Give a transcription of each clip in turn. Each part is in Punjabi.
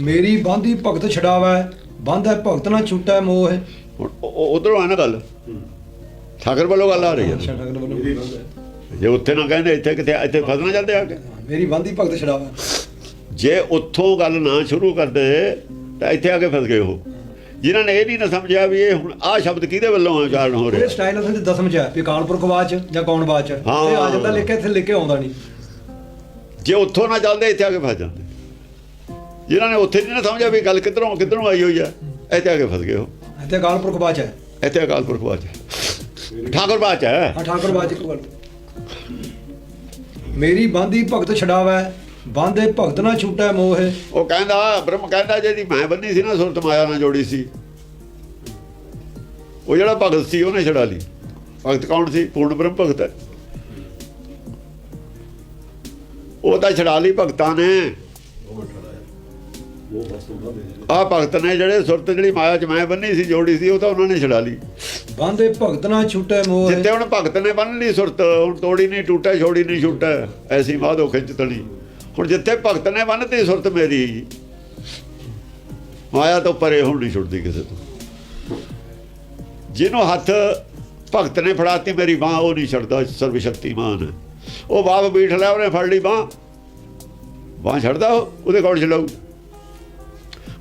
ਮੇਰੀ ਬਾਂਦੀ ਭਗਤ ਛਡਾਵੈ ਬੰਧ ਹੈ ਭਗਤ ਨਾ ਛੁੱਟੈ ਮੋਹ। ਉਧਰੋਂ ਆ ਨਾ ਗੱਲ। ਠਾਕਰ ਵੱਲੋਂ ਗੱਲ ਆ ਰਹੀ ਹੈ। ਅੱਛਾ ਠਾਕਰ ਵੱਲੋਂ। ਜੇ ਉੱਥੇ ਨਾ ਕਹਿੰਦੇ ਇੱਥੇ ਕਿਤੇ ਇੱਥੇ ਫਸਣਾ ਜਾਂਦੇ ਆ ਕੇ। ਮੇਰੀ ਬਾਂਦੀ ਭਗਤ ਛਡਾਵੈ। ਜੇ ਉੱਥੋਂ ਗੱਲ ਨਾ ਸ਼ੁਰੂ ਕਰਦੇ ਤਾਂ ਇੱਥੇ ਆ ਕੇ ਫਸ ਗਏ ਉਹ। ਜਿਨ੍ਹਾਂ ਨੇ ਇਹ ਨਹੀਂ ਨਾ ਸਮਝਿਆ ਵੀ ਇਹ ਹੁਣ ਆਹ ਸ਼ਬਦ ਕਿਹਦੇ ਵੱਲੋਂ ਉਚਾਰਨ ਹੋ ਇਹ ਰਿਹਾ ਸਟਾਈਲ ਅਸਲ ਚ ਦਸਮ ਚ ਹੈ ਵੀ ਕਾਲਪੁਰਖ ਜਾਂ ਕੌਣ ਹਾਂ। ਇਹ ਆ ਜਾਂਦਾ ਲਿਖ ਕੇ ਇੱਥੇ ਲਿਖ ਕੇ ਆਉਂਦਾ ਨਹੀਂ। ਜੇ ਉੱਥੋਂ ਨਾ ਚੱਲਦੇ ਇੱਥੇ ਆ ਕੇ ਫਸ ਜਾਂਦੇ। ਜਿਨ੍ਹਾਂ ਨੇ ਉੱਥੇ ਨਹੀਂ ਨਾ ਸਮਝਿਆ ਵੀ ਗੱਲ ਕਿੱਧਰੋਂ ਕਿੱਧਰੋਂ ਆਈ ਹੋਈ ਹੈ ਇੱਥੇ ਆ ਕੇ ਫਸ ਗਏ ਉਹ। ਇੱਥੇ ਕਾਲਪੁਰਖ ਬਾਚ ਹੈ। ਇੱਥੇ ਅਕਾਲ ਪੁਰਖ ਬਾਚ ਹੈ ਠਾਕੁਰ ਬਾਚ ਹੈ। ਹਾਂ ਠਾਕੁਰ ਬਾਚ ਇੱਕ ਗੱਲ ਮੇਰੀ ਬਾਂਦੀ ਭਗਤ ਛਡਾਵੈ ਬਾਂਦੇ ਭਗਤ ਨਾ ਛੁੱਟੈ ਮੋਹ। ਉਹ ਕਹਿੰਦਾ ਬ੍ਰਹਮ ਕਹਿੰਦਾ ਜਿਹਦੀ ਮੈਂ ਬੰਨੀ ਸੀ ਨਾ ਸੁਰਤ ਮਾਇਆ ਨਾਲ ਜੋੜੀ ਸੀ। ਉਹ ਜਿਹੜਾ ਭਗਤ ਸੀ ਉਹਨੇ ਛਡਾ ਲਈ। ਭਗਤ ਕੌਣ ਸੀ? ਪੂਰਨ ਬ੍ਰਹਮ ਭਗਤ ਹੈ। ਉਹ ਤਾਂ ਛਡਾ ਲਈ ਭਗਤਾਂ ਨੇ। ਆ ਭਗਤ ਨੇ ਜਿਹੜੇ ਸੁਰਤ ਜਿਹੜੀ ਮਾਇਆ ਚ ਮੈਂ ਬੰਨੀ ਸੀ ਜੋੜੀ ਸੀ ਉਹ ਤਾਂ ਉਹਨਾਂ ਨੇ ਛਡਾ ਲਈ। ਬਾਂਦੇ ਭਗਤ ਨਾ ਛੁੱਟੈ ਮੋਹ ਜਿੱਤੇ ਹੁਣ ਭਗਤ ਨੇ ਬੰਨ ਲਈ ਸੁਰਤ ਹੁਣ ਤੋੜੀ ਨਹੀਂ ਟੂਟਾ ਛੋੜੀ ਨਹੀਂ ਛੁੱਟਾ ਐਸੀ ਮਾਧੋ ਖਿੱਚ ਤਣੀ ਹੁਣ ਜਿੱਥੇ ਭਗਤ ਨੇ ਬੰਨਤੀ ਸੁਰਤ ਮੇਰੀ ਮਾਇਆ ਤੋਂ ਪਰੇ ਹੁਣ ਨਹੀਂ ਛੁੱਟਦੀ ਕਿਸੇ ਤੋਂ। ਜਿਹਨੂੰ ਹੱਥ ਭਗਤ ਨੇ ਫੜਾਤੀ ਮੇਰੀ ਬਾਹ ਉਹ ਨਹੀਂ ਛੱਡਦਾ ਸਰਵ ਸ਼ਕਤੀਮਾਨ ਉਹ ਬਾਪ ਬੀਠ ਲਿਆ ਉਹਨੇ ਫੜ ਲਈ ਬਾਹ। ਬਾਹ ਛੱਡਦਾ ਉਹ ਉਹਦੇ ਕੋਲ ਛਡਾਊ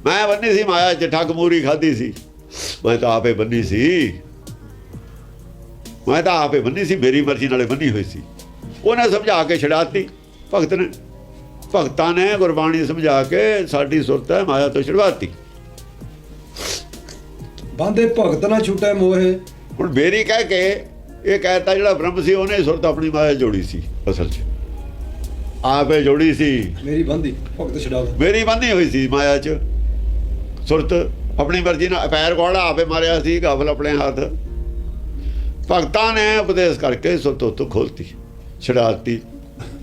ਮੈਂ ਬੰਨੀ ਸੀ ਮਾਇਆ ਚ ਠੱਗ ਮੂਰੀ ਖਾਦੀ ਸੀ। ਮੈਂ ਤਾਂ ਆਪੇ ਬੰਨੀ ਸੀ। ਮੈਂ ਤਾਂ ਆਪੇ ਬੰਨੀ ਸੀ ਮੇਰੀ ਮਰਜ਼ੀ ਨਾਲੇ ਬੰਨੀ ਹੋਈ ਸੀ। ਉਹਨੇ ਸਮਝਾ ਕੇ ਛਡਾਤੀ। ਭਗਤ ਨੇ ਭਗਤਾਂ ਨੇ ਗੁਰਬਾਣੀ ਸਮਝਾ ਕੇ ਸਾਡੀ ਸੁਰਤ ਹੈ ਮਾਇਆ ਤੋਂ ਛਡਵਾਤੀ। ਬਾਂਦੇ ਭਗਤ ਨਾ ਛੁੱਟੈ ਮੋਹ। ਹੁਣ ਮੇਰੀ ਕਹਿ ਕੇ ਇਹ ਕਹਿਤਾ ਜਿਹੜਾ ਬ੍ਰਹਮ ਸੀ ਉਹਨੇ ਸੁਰਤ ਆਪਣੀ ਮਾਇਆ ਜੋੜੀ ਸੀ ਅਸਲ 'ਚ। ਆਪੇ ਜੋੜੀ ਸੀ। ਮੇਰੀ ਬਾਂਦੀ ਭਗਤ ਛਡਾਵੈ ਮੇਰੀ ਬੰਨੀ ਹੋਈ ਸੀ ਮਾਇਆ 'ਚ। ਸੁਰਤ ਆਪਣੀ ਮਰਜ਼ੀ ਨਾਲ ਪੈਰ ਕੋਲਾ ਆਪੇ ਮਾਰਿਆ ਸੀ ਗਾਫਲ ਆਪਣੇ ਹੱਥ। ਭਗਤਾਂ ਨੇ ਉਪਦੇਸ਼ ਕਰਕੇ ਸੁਰਤ ਉੱਤੋਂ ਖੋਲਤੀ ਛਡਾਤੀ।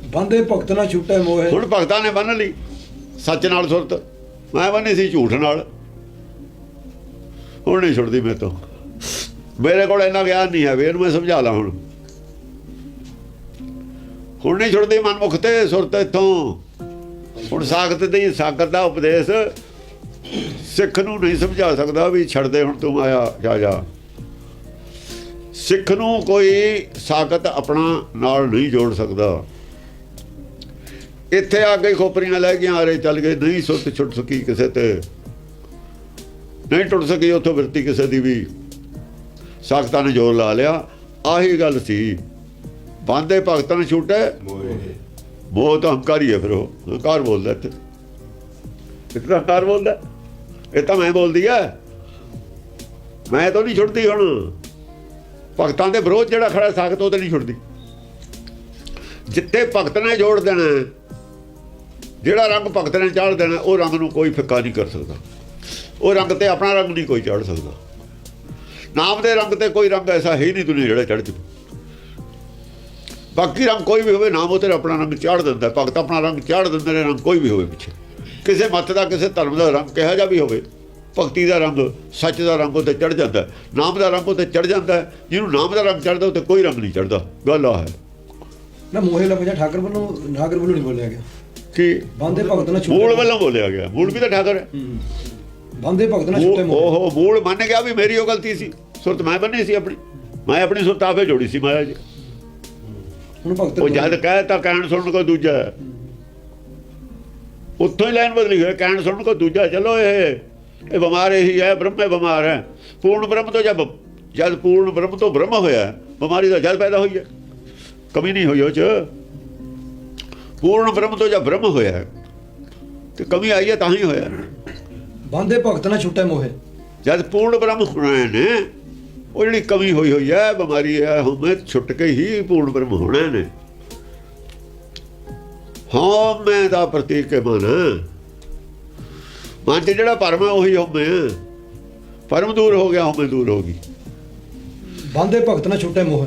ਬਾਂਦੇ ਭਗਤ ਨਾ ਛੁੱਟੈ ਮੋਹ। ਹੁਣ ਭਗਤਾਂ ਨੇ ਬੰਨ ਲਈ ਸੱਚ ਨਾਲ ਸੁਰਤ। ਮੈਂ ਬੰਨੀ ਸੀ ਝੂਠ ਨਾਲ। ਹੁਣ ਨਹੀਂ ਛੁੱਟਦੀ ਮੇਰੇ ਤੋਂ। ਮੇਰੇ ਕੋਲ ਇੰਨਾ ਗਿਆਨ ਨਹੀਂ ਹੈ ਵੀ ਇਹਨੂੰ ਮੈਂ ਸਮਝਾ ਲਾਂ ਹੁਣ। ਹੁਣ ਨਹੀਂ ਛੁੱਟਦੀ ਮਨਮੁਖ ਤੇ ਸੁਰਤ ਇਥੋਂ। ਹੁਣ ਸਾਖਤ ਦੀ ਸਾਖਤ ਦਾ ਉਪਦੇਸ਼ ਸਿੱਖ ਨੂੰ ਨਹੀਂ ਸਮਝਾ ਸਕਦਾ ਵੀ ਛੱਡ ਦੇ ਹੁਣ ਤੂੰ ਆਇਆ ਜਾ ਜਾ। ਸਿੱਖ ਨੂੰ ਕੋਈ ਸਾਖਤ ਆਪਣਾ ਨਾਲ ਨਹੀਂ ਜੋੜ ਸਕਦਾ। ਇੱਥੇ ਆ ਕੇ ਖੋਪਰੀਆਂ ਲੈ ਕੇ ਆਰੇ ਚੱਲ ਗਏ ਨਹੀਂ ਸੁੱਤ ਛੁੱਟ ਸਕੀ ਕਿਸੇ ਤੇ। ਨਹੀਂ ਟੁੱਟ ਸਕੀ ਉੱਥੋਂ ਵਰਤੀ ਕਿਸੇ ਦੀ ਵੀ। ਸਾਖਤਾਂ ਨੇ ਜ਼ੋਰ ਲਾ ਲਿਆ। ਆਹੀ ਗੱਲ ਸੀ। ਬਾਂਦੇ ਭਗਤਾਂ ਨੇ ਛੁੱਟੇ। ਮੋਹ ਤਾਂ ਹੰਕਾਰੀ ਹੈ ਫਿਰ ਉਹ। ਹੰਕਾਰ ਬੋਲਦਾ ਇੱਥੇ। ਤਾਂ ਹੰਕਾਰ ਬੋਲਦਾ? ਇਹ ਤਾਂ ਮੈਂ ਬੋਲਦੀ ਆ। ਮੈਂ ਤਾਂ ਨਹੀਂ ਛੁੱਟਦੀ ਹੁਣ। ਭਗਤਾਂ ਦੇ ਵਿਰੋਧ ਜਿਹੜਾ ਖੜਾ, ਸਾਖਤ ਉਹ ਤੇ ਨਹੀਂ ਛੁੱਟਦੀ। ਜਿੱਥੇ ਭਗਤ ਨੇ ਜੋੜ ਦੇਣਾ, ਜਿਹੜਾ ਰੰਗ ਭਗਤ ਨੇ ਚਾੜ ਦੇਣਾ, ਉਹ ਰੰਗ ਨੂੰ ਕੋਈ ਫਿੱਕਾ ਨਹੀਂ ਕਰ ਸਕਦਾ। ਉਹ ਰੰਗ ਤੇ ਆਪਣਾ ਰੰਗ ਨਹੀਂ ਕੋਈ ਚਾੜ ਸਕਦਾ। ਨਾਮ ਦੇ ਰੰਗ ਤੇ ਕੋਈ ਰੰਗ ਐਸਾ ਹੈ ਹੀ ਨਹੀਂ ਦੁਨੀਆ ਜਿਹੜਾ ਚੜ ਜੂ ਬਾਕੀ ਰੰਗ ਕੋਈ ਵੀ ਹੋਵੇ, ਨਾਮ ਉਹ ਤੇ ਆਪਣਾ ਰੰਗ ਚਾੜ ਦਿੰਦਾ। ਭਗਤ ਆਪਣਾ ਰੰਗ ਚਾੜ ਦਿੰਦੇ ਨੇ, ਰੰਗ ਕੋਈ ਵੀ ਹੋਵੇ ਪਿੱਛੇ। ਕਿਸੇ ਮਤ ਦਾ ਕਿਸੇ ਧਰਮ ਦਾ ਰੰਗ ਕਿਹਾ ਜਾ ਵੀ ਹੋਵੇ ਭਗਤੀ ਦਾ ਰੰਗ ਸੱਚ ਦਾ ਰੰਗ ਉਹ ਤੇ ਚੜ ਜਾਂਦਾ। ਨਾਮ ਦਾ ਰੰਗ ਉਹ ਤੇ ਚੜ ਜਾਂਦਾ। ਜਿਹਨੂੰ ਨਾਮ ਦਾ ਰੰਗ ਚੜਦਾ ਉਹ ਤੇ ਕੋਈ ਰੰਗ ਨਹੀਂ ਚੜਦਾ ਗੱਲ ਆ ਹੈ ਨਾ ਮੋਹੇ ਲਫ਼ਜ਼ ਠਾਕਰ ਵੱਲੋਂ ਠਾਕਰ ਵੱਲੋਂ ਨਹੀਂ ਬੋਲਿਆ ਗਿਆ ਕਿ ਬਾਂਦੇ ਭਗਤ ਨਾ ਛੁੱਟੈ ਮੂਲ ਵੱਲੋਂ ਬੋਲਿਆ ਗਿਆ ਮੂਲ ਵੀ ਤਾਂ ਠਾਕਰ ਹੈ। ਬਾਂਦੇ ਭਗਤ ਨਾ ਛੁੱਟੈ ਮੋਹ ਉਹ ਮੂਲ ਮੰਨ ਗਿਆ ਵੀ ਮੇਰੀ ਉਹ ਗਲਤੀ ਸੀ ਸੁਰਤ ਮੈਂ ਬੰਨੀ ਸੀ ਆਪਣੀ ਮੈਂ ਆਪਣੀ ਸੁਰਤ ਆਪੇ ਜੋੜੀ ਸੀ ਮਾਇਆ ਜੀ ਹੁਣ ਭਗਤ ਉਹ ਜਦ ਕਹੇ ਤਾਂ ਕਹਿਣ ਸੁਣਨ ਕੋ ਦੂਜਾ ਹੈ। ਉੱਥੋਂ ਹੀ ਲਾਈਨ ਬਦਲੀ ਹੋਈ ਕਹਿਣ ਸੁਣਨ ਕੋ ਦੂਜਾ ਚਲੋ ਇਹ ਇਹ ਬਿਮਾਰ ਹੀ ਹੈ ਬ੍ਰਹਮੇ ਬਿਮਾਰ ਹੈ। ਪੂਰਨ ਬ੍ਰਹਮ ਤੋਂ ਜਦ ਜਦ ਪੂਰਨ ਬ੍ਰਹਮ ਤੋਂ ਬ੍ਰਹਮ ਹੋਇਆ ਬਿਮਾਰੀ ਦਾ ਜਦ ਪੈਦਾ ਹੋਈ ਹੈ। ਕਮੀ ਨਹੀਂ ਹੋਈ ਉਹ ਚ। ਪੂਰਨ ਬ੍ਰਹਮ ਤੋਂ ਜਦ ਬ੍ਰਹਮ ਹੋਇਆ ਤੇ ਕਮੀ ਆਈ ਹੈ ਤਾਂ ਹੀ ਹੋਇਆ। ਬਾਂਦੇ ਭਗਤ ਨਾ ਛੁੱਟੈ ਮੋਹ। ਜਦ ਪੂਰਨ ਬ੍ਰਹਮ ਹੋਣਾ ਨੇ ਉਹ ਜਿਹੜੀ ਕਮੀ ਹੋਈ ਹੋਈ ਹੈ ਬਿਮਾਰੀ ਹੈ ਹਮੇ ਛੁੱਟ ਕੇ ਹੀ ਪੂਰਨ ਬ੍ਰਹਮ ਹੋਣਾ ਨੇ। ਹਾਂ ਮੈਂ ਦਾ ਪ੍ਰਤੀਕ ਹੈ ਮਨ ਮਨ 'ਚ ਜਿਹੜਾ ਪਰਮ ਹੈ ਉਹੀ ਹਮੇ ਪਰਮ ਦੂਰ ਹੋ ਗਿਆ ਹਮੇ ਦੂਰ ਹੋ ਗਈ। ਬਾਂਦੇ ਭਗਤ ਨਾ ਛੁੱਟੈ ਮੋਹ।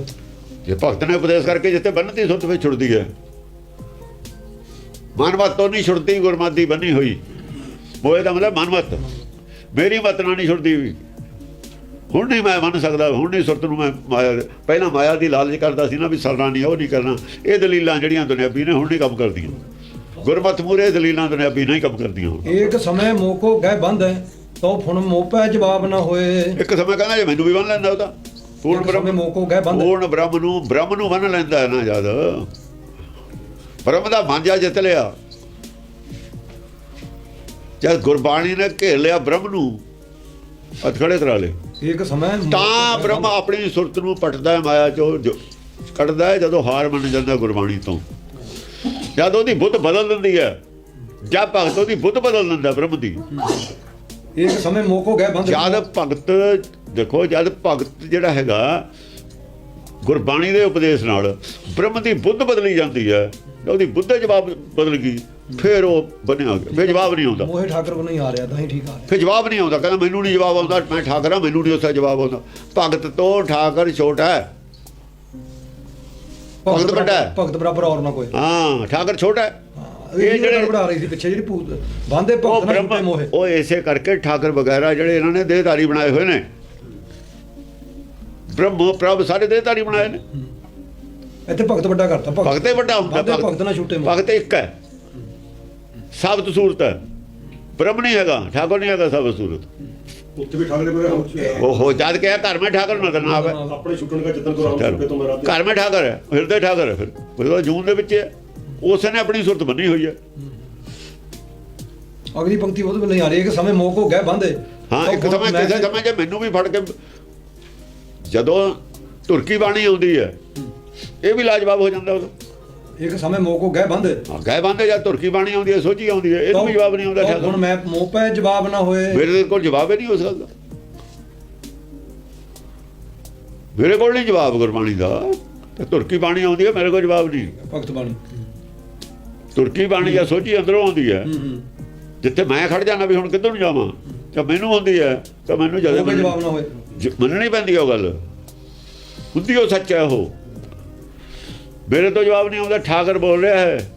ਜੇ ਭਗਤ ਨੇ ਉਪਦੇਸ਼ ਕਰਕੇ ਜਿੱਥੇ ਬੰਨਤੀ ਸੁੱਤ ਵਿੱਚ ਛੁੱਟਦੀ ਹੈ। ਮਨਮਤ ਤੋਂ ਨਹੀਂ ਛੁੱਟਦੀ ਗੁਰਮਤਿ ਬੰਨੀ ਹੋਈ। ਮੋਏ ਦਾ ਮਤਲਬ ਮਨਮਤ ਮੇਰੀ ਮਤ ਨਾਲ ਨਹੀਂ ਛੁੱਟਦੀ। ਵੀ ਹੁਣ ਨਹੀਂ ਮੈਂ ਮੰਨ ਸਕਦਾ ਹੁਣ ਨਹੀਂ ਸੁਰਤ ਨੂੰ ਮੈਂ ਮਾਇਆ ਪਹਿਲਾਂ ਮਾਇਆ ਦੀ ਲਾਲਚ ਕਰਦਾ ਸੀ ਨਾ ਵੀ ਸਰਨਾ ਨਹੀਂ ਉਹ ਨਹੀਂ ਕਰਨਾ। ਇਹ ਦਲੀਲਾਂ ਜਿਹੜੀਆਂ ਦੁਨਿਆਵੀ ਨੇ ਹੁਣ ਨਹੀਂ ਕੰਮ ਕਰਦੀਆਂ। ਗੁਰਮਤ ਮੂਰੇ ਦਲੀਲਾਂ ਦੁਨਿਆਵੀ ਨਹੀਂ ਕੰਮ ਕਰਦੀਆਂ ਹੁਣ। ਏਕ ਸਮੇਂ ਮੋਕੋ ਗਹਿ ਬੰਧ ਹੈ ਤੋ ਫੁਣ ਮੋਪੈ ਜਵਾਬ ਨਾ ਹੋਏ। ਇੱਕ ਸਮੇਂ ਕਹਿੰਦਾ ਜੇ ਮੈਨੂੰ ਵੀ ਬੰਨ ਲੈਂਦਾ ਉਹ ਤਾਂ। ਪੂਰਨ ਬ੍ਰਹਮ ਮੋਕੋ ਗਹਿ ਬੰਧ ਪੂਰਨ ਬ੍ਰਹਮ ਨੂੰ ਬ੍ਰਹਮ ਨੂੰ ਬੰਨ ਲੈਂਦਾ ਹੈ ਨਾ ਜਦ ਬ੍ਰਹਮ ਦਾ ਮਾਂਜਾ ਜਿੱਤ ਲਿਆ। ਜਦ ਗੁਰਬਾਣੀ ਨੇ ਘੇਰ ਲਿਆ ਬ੍ਰਹਮ ਨੂੰ ਅਧਖੜੇ ਕਰਾ ਲੇ ਏਕ ਸਮੇਂ ਤਾਂ ਬ੍ਰਹਮ। ਆਪਣੀ ਸੁਰਤ ਨੂੰ ਪਟਦਾ ਹੈ ਮਾਇਆ ਚੋਂ ਕੱਢਦਾ ਹੈ ਜਦੋਂ ਹਾਰ ਮੰਨ ਜਾਂਦਾ ਗੁਰਬਾਣੀ ਤੋਂ। ਜਦ ਉਹਦੀ ਬੁੱਧ ਬਦਲ ਦਿੰਦੀ ਹੈ ਜਦ ਭਗਤ ਉਹਦੀ ਬੁੱਧ ਬਦਲ ਦਿੰਦਾ ਬ੍ਰਹਮ ਦੀ। ਏਕ ਸਮੇਂ ਮੋਕੋ ਗਹਿ ਬੰਧ ਜਦ ਭਗਤ ਦੇਖੋ ਜਦ ਭਗਤ ਜਿਹੜਾ ਹੈਗਾ ਗੁਰਬਾਣੀ ਦੇ ਉਪਦੇਸ਼ ਨਾਲ ਬ੍ਰਹਮ ਦੀ ਬੁੱਧ ਬਦਲੀ ਜਾਂਦੀ ਹੈ ਉਹਦੀ ਬੁੱਧ ਜਵਾਬ ਬਦਲ ਗਈ। ਫਿਰ ਉਹ ਬਣਿਆ ਗਿਆ ਫਿਰ ਜਵਾਬ ਨਹੀਂ ਆਉਂਦਾ। ਮੋਹੇ ਠਾਕਰ ਕੋ ਨਹੀਂ ਆ ਰਿਹਾ ਤਾਂ ਹੀ ਠੀਕ ਆ ਰਿਹਾ। ਫਿਰ ਜਵਾਬ ਨਹੀਂ ਆਉਂਦਾ। ਕਹਿੰਦਾ ਮੈਨੂੰ ਨਹੀਂ ਜਵਾਬ ਆਉਂਦਾ ਮੈਂ ਠਾਕਰਾ ਮੈਨੂੰ ਨਹੀਂ ਉਸਦਾ ਜਵਾਬ ਆਉਂਦਾ। ਭਗਤ ਤੋਂ ਠਾਕਰ ਛੋਟਾ ਹੈ। ਭਗਤ ਵੱਡਾ ਹੈ। ਭਗਤ ਬਰਾਬਰ ਔਰ ਨਾ ਕੋਈ। ਹਾਂ ਠਾਕਰ ਛੋਟਾ ਹੈ। ਇਹ ਜਿਹੜੇ ਬੜਾ ਰਹੀ ਸੀ ਪਿੱਛੇ ਜਿਹੜੀ ਭੂਤ ਬੰਦੇ ਭਗਤ ਨਾਲ ਮੋਹੇ ਉਹ ਇਸੇ ਕਰਕੇ ਠਾਕਰ ਵਗੈਰਾ ਜਿਹੜੇ ਇਹਨਾਂ ਨੇ ਦੇਹਧਾਰੀ ਬਣਾਏ ਹੋਏ ਨੇ। ਬ੍ਰਹਮ ਪ੍ਰਭ ਸਾਰੇ ਦੇਹਧਾਰੀ ਬਣਾਏ ਨੇ। ਇੱਥੇ ਭਗਤ ਵੱਡਾ ਕਰਤਾ ਭਗਤੇ। ਵੱਡਾ ਹੁੰਦਾ ਭਗਤ। ਨਾਲ ਛੁੱਟੇ ਭਗਤ ਇੱਕ ਹੈ। ਸਾਬਤ ਸੂਰਤ ਹੈ। ਬ੍ਰਹਮ ਨਹੀਂ ਹੈਗਾ ਠਾਕੁਰ ਨਹੀਂ ਹੈਗਾ ਸਾਬਤ ਸੂਰਤ। ਉੱਥੇ ਵੀ ਠਾਕਰੇ ਬਰੇ ਉਹ ਹੋ ਜਦ ਕਿ ਘਰ ਮੈਂ ਠਾਕਰ ਨਾ ਆਵੇ ਆਪਣੇ ਛੁੱਟਣ ਦਾ ਜਿੱਦਨ ਕੋ ਰਾਮ ਛੁੱਟੇ ਤੋਂ ਮੇਰਾ ਘਰ ਮੈਂ ਠਾਕਰ ਹੈ ਹਿਰਦੇ ਠਾਕਰ ਹੈ ਫਿਰ। ਉਹਦਾ ਜੂਨ ਦੇ ਵਿੱਚ ਹੈ ਉਸ ਨੇ ਆਪਣੀ ਸੁਰਤ ਬੰਨੀ ਹੋਈ ਹੈ। ਅਗਲੀ ਪੰਕਤੀ ਉਹਦੇ ਵਿੱਚ ਨਹੀਂ ਆ ਰਹੀ ਇੱਕ ਸਮੇਂ ਮੋਕੋ ਗਹਿ ਬੰਦੇ ਹਾਂ। ਇੱਕ ਤਾਂ ਸਮੇਂ ਮੈਂ- ਕਿਸੇ ਸਮੇਂ ਜੇ ਮੈਨੂੰ ਵੀ ਫੜ ਕੇ ਜਦੋਂ ਤੁਰਕੀ ਬਾਣੀ ਆਉਂਦੀ ਹੈ ਇਹ ਵੀ ਲਾਜਵਾਬ ਹੋ ਜਾਂਦਾ ਉਦੋਂ। ਇੱਕ ਸਮੇਂ ਮੋਕੋ ਗਹਿ ਬੰਦੇ। ਹਾਂ ਗਏ ਬੰਦੇ ਜਦ ਤੁਰਕੀ ਬਾਣੀ ਆਉਂਦੀ ਹੈ ਸੋਝੀ ਆਉਂਦੀ ਹੈ ਇਹਨੂੰ ਵੀ ਜਵਾਬ ਨਹੀਂ ਆਉਂਦਾ ਠਾਕੁਰ ਹੁਣ ਮੈਂ ਮੋਹ ਪੈ ਜਵਾਬ ਨਾ ਹੋਏ। ਮੇਰੇ ਕੋਲ ਜਵਾਬ ਹੀ ਨਹੀਂ ਉਸ ਗੱਲ ਦਾ ਮੇਰੇ ਕੋਲ ਨਹੀਂ ਜਵਾਬ ਗੁਰਬਾਣੀ ਦਾ। ਤੇ ਤੁਰਕੀ ਬਾਣੀ ਆਉਂਦੀ ਹੈ ਮੇਰੇ ਕੋਲ ਜਵਾਬ ਨਹੀਂ। ਭਗਤ ਬਾਣੀ। ਤੁਰਕੀ ਬਾਣੀ ਜਾਂ ਸੋਝੀ ਅੰਦਰੋਂ ਆਉਂਦੀ ਹੈ। ਹੂੰ ਹੂੰ। ਜਿੱਥੇ ਮੈਂ ਖੜ ਜਾਣਾ ਵੀ ਹੁਣ ਕਿੱਧਰ ਨੂੰ ਜਾਵਾਂ ਤਾਂ ਮੈਨੂੰ ਆਉਂਦੀ ਹੈ ਤਾਂ ਮੈਨੂੰ ਜਦ ਜਵਾਬ ਨਾ ਹੋਏ। ਜ- ਮੰਨਣੀ ਪੈਂਦੀ ਹੈ ਉਹ ਗੱਲ। ਹੁੰਦੀ ਉਹ ਸੱਚ ਹੈ ਉਹ। ਮੇਰੇ ਤੋਂ ਜਵਾਬ ਨਹੀਂ ਆਉਂਦਾ ਠਾਕਰ ਬੋਲ ਰਿਹਾ ਹੈ।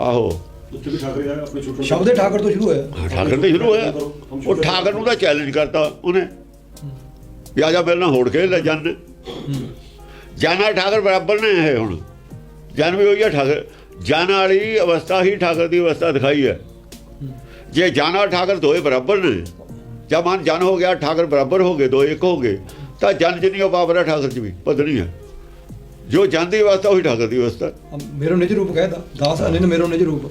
ਆਹੋ। ਸ਼ਬਦ ਠਾਕਰ ਤੋਂ ਸ਼ੁਰੂ ਹੋਇਆ। ਹਾਂ, ਠਾਕਰ ਤੇ ਸ਼ੁਰੂ ਹੋਇਆ। ਉਹ ਠਾਕਰ ਨੂੰ ਤਾਂ ਚੈਲੰਜ ਕਰਤਾ ਉਹਨੇ। ਵੀ ਆ ਜਾ ਮੇਰੇ ਨਾਲ ਹੋੜ ਕੇ ਲੈ ਜਨ। ਜਾਨਾ ਠਾਕਰ ਬਰਾਬਰ ਨੇ ਇਹ ਹੁਣ। ਜਨ ਵੀ ਹੋਈ ਹੈ ਠਾਕਰ। ਜਨ ਵਾਲੀ ਅਵਸਥਾ ਹੀ ਠਾਕਰ ਦੀ ਅਵਸਥਾ ਦਿਖਾਈ ਹੈ। ਜੇ ਜਾਨਾ ਠਾਕਰ ਦੋਏ ਬਰਾਬਰ ਨੇ ਜਦ ਮਨ ਜਨ ਹੋ ਗਿਆ ਠਾਕਰ ਬਰਾਬਰ ਹੋ ਗਏ ਦੋ ਇੱਕ ਹੋ ਗਏ ਤਾਂ ਜਨ ਜਿੰਨੀ ਉਹ ਬਾਬਰਾ ਠਾਕਰ ਚ ਵੀ ਪਦਨੀ ਹੈ। ਜੋ ਜਨ ਦੀ ਅਵਸਥਾ ਉਹੀ ਠਾਕਰ ਦੀ ਅਵਸਥਾ ਮੇਰੋ ਨਿਜ ਰੂਪ ਕਹਿਦਾ ਦਾਸ ਅਨਿਨ ਮੇਰੋ ਨਿਜ ਰੂਪ।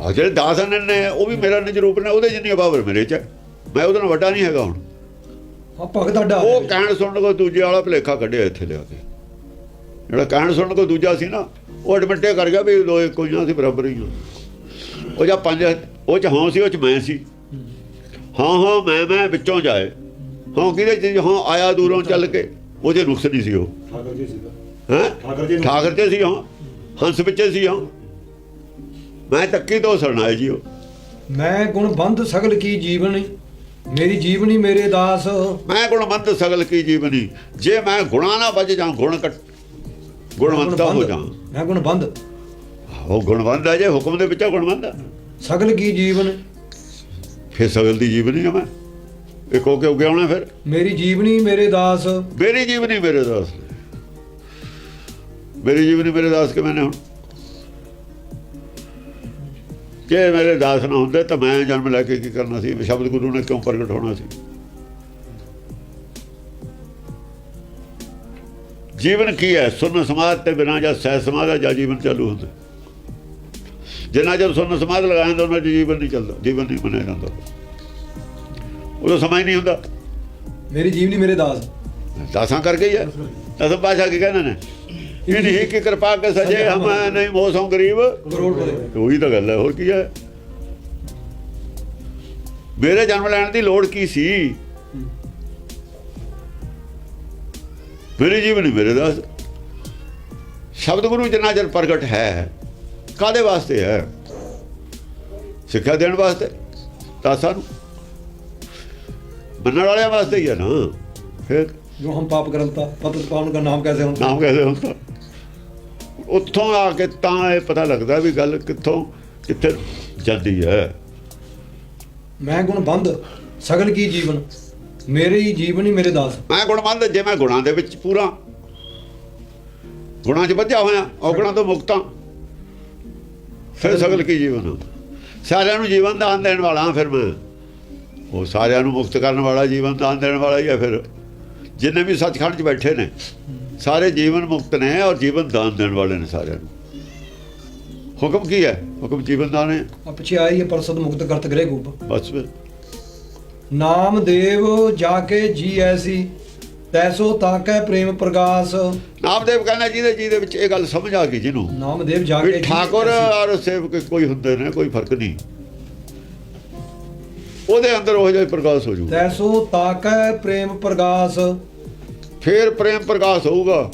ਆ ਜਿਹੜੇ ਦਾਸ ਅਨੰਦ ਨੇ ਉਹ ਵੀ ਮੇਰਾ ਨਿਜ ਰੂਪ ਨੇ ਉਹਦੇ ਜਿੰਨੀ ਬਾਬਰ ਮੇਰੇ ਚ। ਮੈਂ ਉਹਦੇ ਨਾਲ ਵੱਡਾ ਨਹੀਂ ਹੈਗਾ ਹੁਣ। ਹਾਂ ਭਗਤ ਅੱਡਾ ਉਹ ਕਹਿਣ ਸੁਣਨ ਕੋ ਦੂਜੇ ਵਾਲਾ ਭਲੇਖਾ ਕੱਢਿਆ ਇੱਥੇ ਲਿਆ ਕੇ। ਜਿਹੜਾ ਕਹਿਣ ਸੁਣਨ ਕੋ ਦੂਜਾ ਸੀ ਨਾ ਉਹ ਐਡਮਿਟੇ ਕਰ ਗਿਆ ਵੀ ਦੋ ਇੱਕੋ ਜਿਹਾ ਸੀ ਬਰਾਬਰ ਹੀ। ਉਹ ਜਾਂ ਪੰਜ ਉਹ ਚ ਹਾਂ ਸੀ ਉਹ ਚ ਮੈਂ ਸੀ। ਹਾਂ ਹਾਂ ਮੈਂ ਮੈਂ ਵਿੱਚੋਂ ਜਾਏ। ਹਾਂ ਕਿਹਦੇ ਚ? ਹਾਂ ਆਇਆ ਦੂਰੋਂ ਚੱਲ ਕੇ। ਉਹਦੇ ਨੁਕਸ ਨਹੀਂ ਸੀ ਉਹ। ਠਾਕਰ ਜੀ ਸੀਗਾ। ਹੈ? ਠਾਕਰ ਤੇ ਸੀ ਹਾਂ। ਹੰਸ ਵਿੱਚ ਸੀ ਹਾਂ। ਮੈਂ ਤੱਕੀ ਤੋਂ ਸਰਨਾਏ ਜੀ ਉਹ। ਮੈਂ ਗੁਣ ਬੰਧ ਸਗਲ ਕੀ ਜੀਵਨੀ? ਮੇਰੀ ਜੀਵਨੀ ਮੇਰੇ ਦਾਸ। ਮੈਂ ਗੁਣਵੰਤ ਸਗਲ ਕੀ ਜੀਵਨੀ? ਜੇ ਮੈਂ ਗੁਣਾ ਨਾ ਬਚ ਜਾਂ ਗੁਣ ਕਟ ਗੁਣਵੰਤਾ ਹੋ ਜਾ। ਮੈਂ ਗੁਣ ਬੰਧ। ਉਹ ਗੁਣਵੰਤ ਹੈ ਜੇ ਹੁਕਮ ਦੇ ਵਿੱਚ ਗੁਣਵੰਤ ਸਗਲ ਕੀ ਜੀਵਨ? ਫਿਰ ਸਗਲ ਦੀ ਜੀਵਨੀ ਹੈ ਮੈਂ। ਇੱਕ ਹੋ ਕੇ ਉੱਗੇ ਆਉਣਾ ਫਿਰ? ਮੇਰੀ ਜੀਵਨੀ ਮੇਰੇ ਦਾਸ। ਮੇਰੀ ਜੀਵਨੀ ਮੇਰੇ ਦਾਸ। ਮੇਰੀ ਜੀਵਨੀ ਮੇਰੇ ਦਾਸ ਕੇ ਮੈਨੇ ਹੁਣ? ਜੇ ਮੇਰੇ ਦਾਸ ਨਾ ਹੁੰਦੇ ਤਾਂ ਮੈਂ ਜਨਮ ਲੈ ਕੇ ਕੀ ਕਰਨਾ ਸੀ? ਸ਼ਬਦ ਗੁਰੂ ਨੇ ਕਿਉਂ ਪ੍ਰਗਟ ਹੋਣਾ ਸੀ? ਜੀਵਨ ਕੀ ਹੈ? ਸੁਨ ਸਮਾਧ ਤੇ ਬਿਨਾਂ ਜਾਂ ਸਹਿ ਸਮਾਧ ਹੈ ਜਾਂ ਜੀਵਨ ਚਾਲੂ ਹੁੰਦਾ? ਜਿੰਨਾ ਜਦ ਸੁਨ ਸਮਾਧ ਲਗਾਉਂਦਾ ਉਹਨਾਂ ਚ ਜੀਵਨ ਨਹੀਂ ਚੱਲਦਾ ਜੀਵਨ ਨਹੀਂ ਬਣਿਆ ਜਾਂਦਾ। ਉਦੋਂ ਸਮਾਂ ਹੀ ਨਹੀਂ ਹੁੰਦਾ। ਮੇਰੀ ਜੀਵਨੀ ਮੇਰੇ ਦਾਸ। ਦਾਸਾਂ ਕਰਕੇ ਹੀ ਹੈ। ਦਸਮ ਪਾਸ਼ਾ ਕੀ ਕਹਿੰਦੇ ਨੇ? ਇਹ ਨਹੀਂ ਕਿ ਕਿਰਪਾ ਕੇ ਸਜੇ ਹਮ ਨਹੀਂ ਮੋਸੋਂ ਗਰੀਬ। ਉਹੀ ਤਾਂ ਗੱਲ ਹੈ ਹੋਰ ਕੀ ਹੈ? ਮੇਰੇ ਜਨਮ ਲੈਣ ਦੀ ਲੋੜ ਕੀ ਸੀ? ਮੇਰੀ ਜੀਵਨੀ ਮੇਰੇ ਦਾਸ ਸ਼ਬਦ ਗੁਰੂ ਜਿੰਨਾ ਚਿਰ ਪ੍ਰਗਟ ਹੈ ਕਾਦੇ ਵਾਸਤੇ ਹੈ? ਸਿੱਖਿਆ ਦੇਣ ਵਾਸਤੇ ਦਾਸਾਂ ਨੂੰ ਮੰਨਣ ਵਾਲਿਆਂ ਵਾਸਤੇ ਹੀ ਹੈ ਨਾ। ਫਿਰ ਜੋ ਹਮ ਪਾਪ ਕਰੰਤਾ ਪਤਤ ਪਾਵਨ ਦਾ ਨਾਮ ਕੈਸੇ ਹੁੰਦਾ? ਨਾਮ ਕਹਦੇ ਹੁੰਦਾ? ਉੱਥੋਂ ਆ ਕੇ ਤਾਂ ਇਹ ਪਤਾ ਲੱਗਦਾ ਵੀ ਗੱਲ ਕਿੱਥੋਂ ਕਿੱਥੇ ਜਾਂਦੀ ਹੈ। ਮੈਂ ਗੁਣ ਬੰਧ ਸਗਲ ਕੀ ਜੀਵਨ? ਮੇਰੀ ਜੀਵਨੀ ਮੇਰੇ ਦਾਸ। ਮੈਂ ਗੁਣਵੰਤ ਜੇ ਮੈਂ ਗੁਣਾਂ ਦੇ ਵਿੱਚ ਪੂਰਾ। ਗੁਣਾਂ 'ਚ ਬੱਝਾ ਹੋਇਆ ਔਗਣਾਂ ਤੋਂ ਮੁਕਤਾਂ ਫਿਰ ਸਗਲ ਕੀ ਜੀਵਨ? ਸਾਰਿਆਂ ਨੂੰ ਜੀਵਨ ਦਾਨ ਦੇਣ ਵਾਲਾ ਹਾਂ ਫਿਰ ਮੈਂ। ਉਹ ਸਾਰਿਆਂ ਨੂੰ ਮੁਕਤ ਕਰਨ ਵਾਲਾ ਜੀਵਨ ਦਾਨ ਦੇਣ ਵਾਲਾ ਹੀ ਹੈ ਫਿਰ। ਜਿੰਨੇ ਵੀ ਸੱਚਖੰਡ 'ਚ ਬੈਠੇ ਨੇ। ਸਾਰੇ ਜੀਵਨ ਮੁਕਤ ਨੇ ਔਰ ਜੀਵਨ ਦਾਨ ਦੇਣ ਵਾਲੇ ਨੇ ਸਾਰਿਆਂ ਨੂੰ। ਹੁਕਮ ਕੀ ਹੈ? ਹੁਕਮ ਜੀਵਨ ਦਾਨ ਹੈ। ਆ ਪਿੱਛੇ ਆਈ ਹੈ ਪਰਸਦ ਮੁਕਤ ਕਰਤ ਗ੍ਰਹਿ ਗੋਪ ਬਸ ਫਿਰ। ਨਾਮ ਦੇਵ ਜਾ ਕੇ ਜੀ ਐਸੀ ਤੈਸੋ ਤਾਕੈ ਪ੍ਰੇਮ ਪ੍ਰਗਾਸ। ਨਾਮਦੇਵ ਕਹਿੰਦਾ ਜਿਹਦੇ ਜਿਹਦੇ ਵਿੱਚ ਇਹ ਗੱਲ ਸਮਝ ਆ ਗਈ ਜਿਹਨੂੰ। ਨਾਮ ਦੇਵ ਜਾ ਕੇ ਠਾਕੁਰ। ਔਰ ਸੇਵਕ ਕੋਈ ਹੁੰਦੇ ਨੇ ਕੋਈ ਫ਼ਰਕ ਨਹੀਂ। ਉਹਦੇ ਅੰਦਰ ਉਹ ਜਿਹਾ ਪ੍ਰਕਾਸ਼ ਹੋ ਜੂ। ਤੈਸੋ ਤਾਕੈ ਪ੍ਰੇਮ ਪ੍ਰਗਾਸ। ਫੇਰ ਪ੍ਰੇਮ ਪ੍ਰਕਾਸ਼ ਹੋਊਗਾ।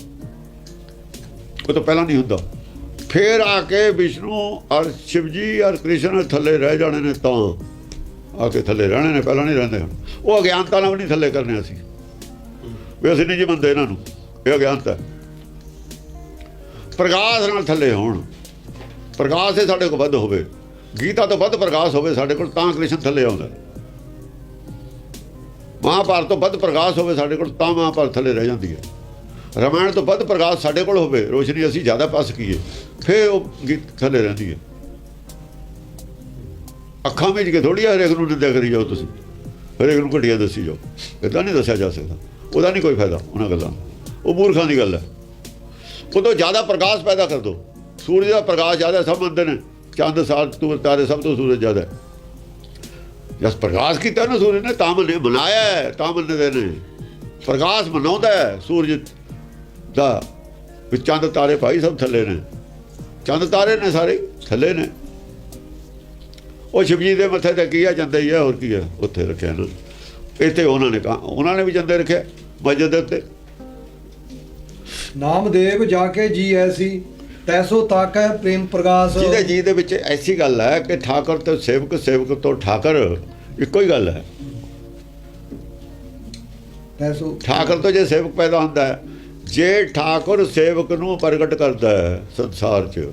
ਉਹ ਤਾਂ ਪਹਿਲਾਂ ਨਹੀਂ ਹੁੰਦਾ। ਫੇਰ ਆ ਕੇ ਵਿਸ਼ਨੂੰ ਔਰ ਸ਼ਿਵਜੀ ਔਰ ਕ੍ਰਿਸ਼ਨ ਥੱਲੇ ਰਹਿ ਜਾਣੇ ਨੇ ਤਾਂ। ਆ ਕੇ ਥੱਲੇ ਰਹਿਣੇ ਨੇ, ਪਹਿਲਾਂ ਨਹੀਂ ਰਹਿੰਦੇ ਹੁਣ। ਉਹ ਅਗਿਆਨਤਾ ਨਾਲ ਵੀ ਨਹੀਂ ਥੱਲੇ ਕਰਨੇ ਅਸੀਂ। ਵੀ ਅਸੀਂ ਨਹੀਂ ਜੀ ਮੰਨਦੇ ਇਹਨਾਂ ਨੂੰ। ਇਹ ਅਗਿਆਨਤਾ ਪ੍ਰਕਾਸ਼ ਨਾਲ ਥੱਲੇ ਹੋਣ। ਪ੍ਰਕਾਸ਼ ਇਹ ਸਾਡੇ ਕੋਲ ਵੱਧ ਹੋਵੇ। ਗੀਤਾ ਤੋਂ ਵੱਧ ਪ੍ਰਕਾਸ਼ ਹੋਵੇ ਸਾਡੇ ਕੋਲ, ਤਾਂ ਕ੍ਰਿਸ਼ਨ ਥੱਲੇ ਆਉਂਦਾ। ਮਹਾਭਾਰਤ ਤੋਂ ਵੱਧ ਪ੍ਰਕਾਸ਼ ਹੋਵੇ ਸਾਡੇ ਕੋਲ, ਤਾਂ ਮਹਾਭਾਰਤ ਥੱਲੇ ਰਹਿ ਜਾਂਦੀ ਹੈ। ਰਾਮਾਇਣ ਤੋਂ ਵੱਧ ਪ੍ਰਕਾਸ਼ ਸਾਡੇ ਕੋਲ ਹੋਵੇ, ਰੋਸ਼ਨੀ ਅਸੀਂ ਜ਼ਿਆਦਾ ਪਾ ਸਕੀਏ, ਫਿਰ ਉਹ ਗੀਤ ਥੱਲੇ ਰਹਿੰਦੀ ਹੈ। ਅੱਖਾਂ ਵਿੱਚ ਕੇ ਥੋੜੀ ਹਰੇਕ ਨੂੰ ਨਿੰਦਿਆ ਕਰੀ ਜਾਓ ਤੁਸੀਂ। ਹਰੇਕ ਨੂੰ ਘਟੀਆ ਦੱਸੀ ਜਾਓ। ਇਦਾਂ ਨਹੀਂ ਦੱਸਿਆ ਜਾ ਸਕਦਾ। ਉਹਦਾ ਨਹੀਂ ਕੋਈ ਫਾਇਦਾ, ਉਹਨਾਂ ਗੱਲਾਂ ਉਹ ਮੂਰਖਾਂ ਦੀ ਗੱਲ ਹੈ। ਉਦੋਂ ਜ਼ਿਆਦਾ ਪ੍ਰਕਾਸ਼ ਪੈਦਾ ਕਰ ਦੋ। ਸੂਰਜ ਦਾ ਪ੍ਰਕਾਸ਼ ਜ਼ਿਆਦਾ ਸਭ ਮੰਨਦੇ ਨੇ। ਚੰਦ, ਸਾਲ, ਤੂੰ, ਤਾਰੇ ਸਭ ਤੋਂ ਸੂਰਜ ਜ਼ਿਆਦਾ ਹੈ। ਜਦ ਪ੍ਰਕਾਸ਼ ਕੀਤਾ ਨਾ ਸੂਰਜ ਨੇ, ਤਾਂ ਮੰਨੇ ਮਨਾਇਆ ਤਾਂ ਮੰਨਦੇ ਨੇ। ਪ੍ਰਕਾਸ਼ ਮਨਾਉਂਦਾ ਸੂਰਜ ਦਾ ਵੀ ਚੰਦ, ਤਾਰੇ ਭਾਈ ਸਭ ਥੱਲੇ ਨੇ। ਚੰਦ, ਤਾਰੇ ਨੇ ਸਾਰੇ, ਥੱਲੇ ਨੇ। ਉਹ ਸ਼ਿਵਜੀ ਦੇ ਮੱਥੇ ਤੇ ਕੀ ਆ ਜਾਂਦਾ ਹੀ ਹੈ, ਹੋਰ ਕੀ ਹੈ, ਉੱਥੇ ਰੱਖਿਆ ਨਾ। ਇੱਥੇ ਉਹਨਾਂ ਨੇ ਕਹਾ, ਉਹਨਾਂ ਨੇ ਵੀ ਜਾਂਦੇ ਰੱਖਿਆ, ਮਸਜਿਦ ਦੇ ਉੱਤੇ। ਨਾਮਦੇਵ ਜਾ ਕੇ ਜੀ ਐਸੀ ਤੈਸੋ ਤਾਕੈ ਪ੍ਰੇਮ ਪ੍ਰਗਾਸ। ਜਿਹਦੇ ਜੀ ਦੇ ਵਿੱਚ ਐਸੀ ਗੱਲ ਹੈ ਕਿ ਠਾਕਰ ਤੇ ਸੇਵਕ ਸੇਵਕ ਤੋਂ ਠਾਕਰ ਇੱਕੋ ਹੀ ਗੱਲ ਹੈ। ਤੈਸੋ ਠਾਕਰ ਤੋਂ ਜੇ ਸੇਵਕ ਪੈਦਾ ਹੁੰਦਾ ਹੈ ਜੇ ਠਾਕੁਰ ਸੇਵਕ ਨੂੰ ਪ੍ਰਗਟ ਕਰਦਾ ਹੈ ਸੰਸਾਰ 'ਚ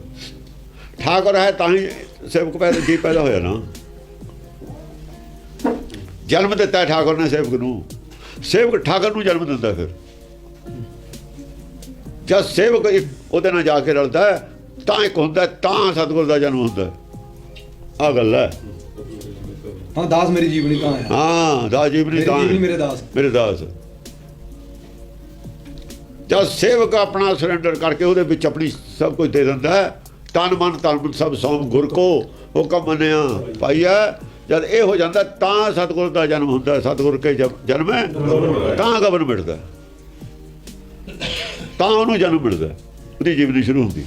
ਠਾਕੁਰ ਹੈ ਤਾਂ ਹੀ ਸੇਵਕ ਪੈਦਾ ਜੀ ਪੈਦਾ ਹੋਇਆ ਨਾ। ਜਨਮ ਦਿੱਤਾ ਹੈ ਠਾਕੁਰ ਨੇ ਸੇਵਕ ਨੂੰ। ਸੇਵਕ ਠਾਕੁਰ ਨੂੰ ਜਨਮ ਦਿੰਦਾ ਫਿਰ। ਜਦ ਸੇਵਕ ਉਹਦੇ ਨਾਲ ਜਾ ਕੇ ਰਲਦਾ ਤਾਂ ਇੱਕ ਹੁੰਦਾ ਤਾਂ ਸਤਿਗੁਰ ਦਾ ਜਨਮ ਹੁੰਦਾ ਆ ਗੱਲ ਹੈ। ਹਾਂ ਦਾਸ ਮੇਰੀ ਜੀਵਨੀ ਤਾਂ ਹੈ। ਹਾਂ ਦਾ ਜੀਵਨੀ ਮੇਰੀ ਤਾਂ ਹੈ। ਮੇਰੇ ਦਾਸ। ਮੇਰੇ ਦਾਸ। ਜਦ ਸੇਵਕ ਆਪਣਾ ਸਰੈਂਡਰ ਕਰਕੇ ਉਹਦੇ ਵਿੱਚ ਆਪਣੀ ਸਭ ਕੁਝ ਦੇ ਦਿੰਦਾ ਤਨ ਮਨ ਤਨ ਮਨ ਸਭ ਸੌਂਪ ਗੁਰ ਕੋ ਹੁਕਮ ਮੰਨਿਆ। ਪਾਈਆ ਜਦ ਇਹ ਹੋ ਜਾਂਦਾ ਤਾਂ ਸਤਿਗੁਰ ਦਾ ਜਨਮ ਹੁੰਦਾ ਸਤਿਗੁਰ ਕੇ ਜਨਮ ਹੈ ਤਾਂ ਗਬਨ ਮਿਲਦਾ ਤਾਂ ਉਹਨੂੰ ਜਨਮ ਮਿਲਦਾ ਉਹਦੀ ਜੀਵਨੀ ਸ਼ੁਰੂ ਹੁੰਦੀ